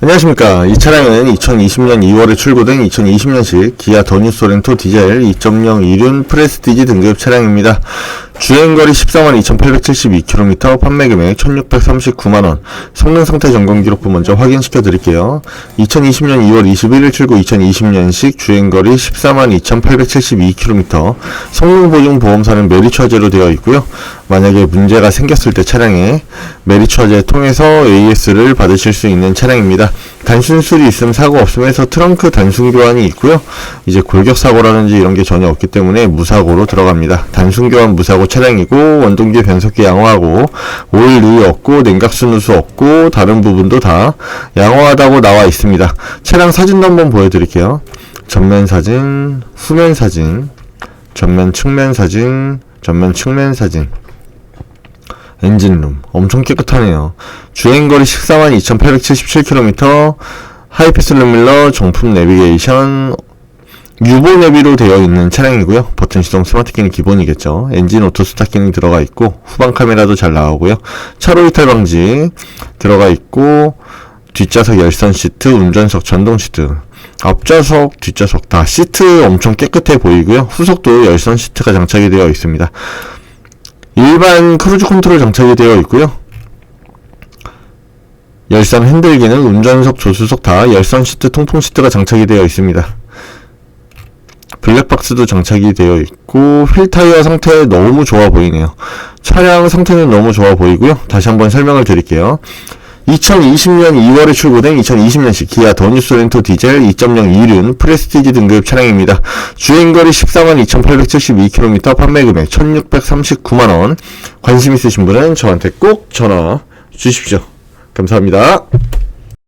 안녕하십니까. 이 차량은 2020년 2월에 출고된 2020년식 기아 더뉴 소렌토 디젤 2.0 이륜 프레스티지 등급 차량입니다. 주행거리 14만 2872km, 판매금액 1639만원, 성능 상태 점검 기록부 먼저 확인시켜 드릴게요. 2020년 2월 21일 출고 2020년식 주행거리 14만 2872km, 성능 보증 보험사는 메리처제로 되어 있고요. 만약에 문제가 생겼을 때 차량에 메리처제 통해서 AS를 받으실 수 있는 차량입니다. 단순 수리 있음 사고 없음 해서 트렁크 단순 교환이 있고요. 이제 골격 사고라든지 이런 게 전혀 없기 때문에 무사고로 들어갑니다. 단순 교환 무사고 차량이고 원동기 변속기 양호하고 오일 누유 없고 냉각수 누수 없고 다른 부분도 다 양호하다고 나와 있습니다. 차량 사진도 한번 보여드릴게요. 전면 사진, 후면 사진, 전면 측면 사진, 전면 측면 사진. 엔진룸 엄청 깨끗하네요. 주행거리 14만 2877km 하이패스 룸밀러 정품 내비게이션 유보 내비로 되어 있는 차량이고요. 버튼 시동 스마트 키는 기본이겠죠. 엔진 오토 스타 키는 들어가 있고 후방 카메라도 잘 나오고요. 차로 이탈 방지 들어가 있고 뒷좌석 열선 시트, 운전석 전동 시트, 앞좌석, 뒷좌석 다 시트 엄청 깨끗해 보이고요. 후석도 열선 시트가 장착이 되어 있습니다. 일반 크루즈 컨트롤 장착이 되어 있고요. 열선 핸들기는 운전석, 조수석 다 열선 시트, 통풍 시트가 장착이 되어 있습니다. 블랙박스도 장착이 되어 있고 휠 타이어 상태 너무 좋아 보이네요. 차량 상태는 너무 좋아 보이고요. 다시 한번 설명을 드릴게요. 2020년 2월에 출고된 2020년식 기아 더뉴 소렌토 디젤 2.0 이륜 프레스티지 등급 차량입니다. 주행거리 14만 2872km, 판매 금액 1639만원. 관심 있으신 분은 저한테 꼭 전화 주십시오. 감사합니다.